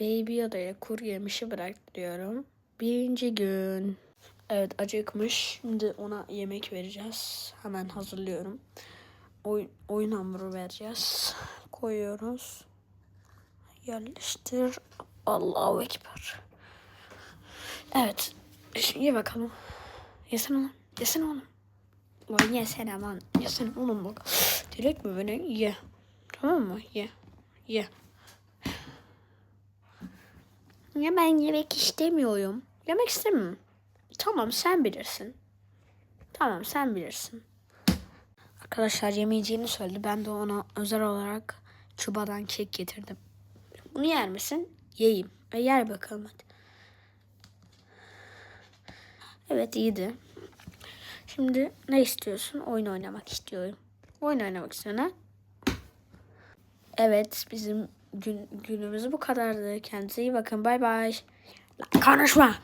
Baby odaya kuru yemişi bıraktırıyorum. Birinci gün. Evet acıkmış. Şimdi ona yemek vereceğiz. Hemen hazırlıyorum. Oyun, oyun hamuru vereceğiz. Koyuyoruz. Yerleştir. Allahu Ekber. Evet. Şimdi ye bakalım. Yesene oğlum. Yesene oğlum. Lan yesene lan. Yesene oğlum bak. Direkt mi beni? Ye. Tamam mı? Ye. Ye. Ya ben yemek istemiyorum. Yemek istemiyorum. Tamam sen bilirsin. Tamam sen bilirsin. Arkadaşlar yemeyeceğini söyledi. Ben de ona özel olarak Küba'dan kek getirdim. Bunu yer misin? Yiyeyim. E, yer bakalım hadi. Evet iyiydi. Şimdi ne istiyorsun? Oyun oynamak istiyorum. Oyun oynamak istiyorsun ha? Evet bizim gün, günümüz bu kadardı. Kendinize iyi bakın. Bay bay. Konuşma.